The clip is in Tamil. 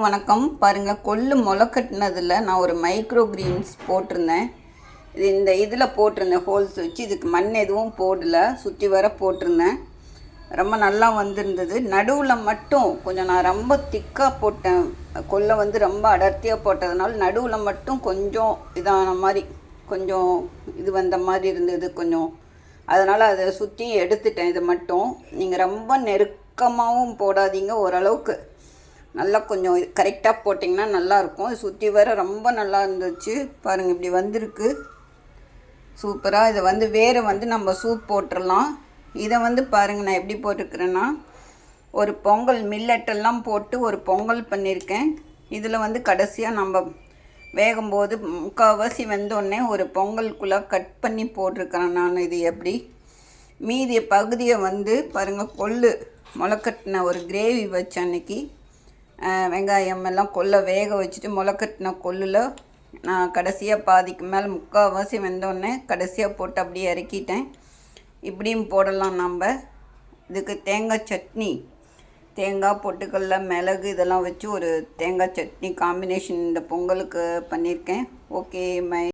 வணக்கம். பாருங்கள் கொள்ளு முளை கட்டினதில் நான் ஒரு மைக்ரோ கிரீன்ஸ் போட்டிருந்தேன். இது இந்த இதில் போட்டிருந்தேன் ஹோல்ஸ் வச்சு. இதுக்கு மண் எதுவும் போடல. சுற்றி வர போட்டிருந்தேன். ரொம்ப நல்லா வந்திருந்தது. நடுவில் மட்டும் கொஞ்சம் நான் ரொம்ப திக்காக போட்டேன். கொல்லை வந்து ரொம்ப அடர்த்தியாக போட்டதுனால நடுவில் மட்டும் கொஞ்சம் இதான மாதிரி கொஞ்சம் இது வந்த மாதிரி இருந்தது கொஞ்சம். அதனால் அதை சுற்றி எடுத்துட்டேன் இது மட்டும். நீங்கள் ரொம்ப நெருக்கமாகவும் போடாதீங்க ஓரளவுக்கு. நல்லா கொஞ்சம் கரெக்டாக போட்டிங்கன்னா நல்லாயிருக்கும். சுற்றி வர ரொம்ப நல்லா இருந்துச்சு. பாருங்கள் இப்படி வந்திருக்கு. சூப்பராக இதை வந்து வேறு வந்து நம்ம சூப் போட்டுடலாம் இதை வந்து பாருங்கள் நான் எப்படி போட்டிருக்கிறேன்னா ஒரு பொங்கல் மில்லட்டெல்லாம் போட்டு ஒரு பொங்கல் பண்ணியிருக்கேன். இதில் வந்து கடைசியாக நம்ம வேகும்போது முக்கால்வாசி வெந்தோடனே ஒரு பொங்கலுக்குள்ளே கட் பண்ணி போட்டிருக்கிறேன் நான். இது எப்படி? மீதிய பகுதியை வந்து பாருங்கள் கொள்ளு முளைக்கட்டின ஒரு கிரேவி வச்ச அன்னைக்கு. வெங்காயம் எல்லாம் கொல்லை வேக வச்சுட்டு முளைக்கட்டின கொல்லில் நான் கடைசியாக பாதிக்கு மேலே முக்கால்வாசி வெந்தோடனே கடைசியாக போட்டு அப்படியே இறக்கிட்டேன். இப்படியும் போடலாம் நம்ம. இதுக்கு தேங்காய் சட்னி. தேங்காய் பொட்டுக்கல்ல மிளகு இதெல்லாம் வச்சு ஒரு தேங்காய் சட்னி காம்பினேஷன் இந்த பொங்கலுக்கு பண்ணியிருக்கேன். Okay my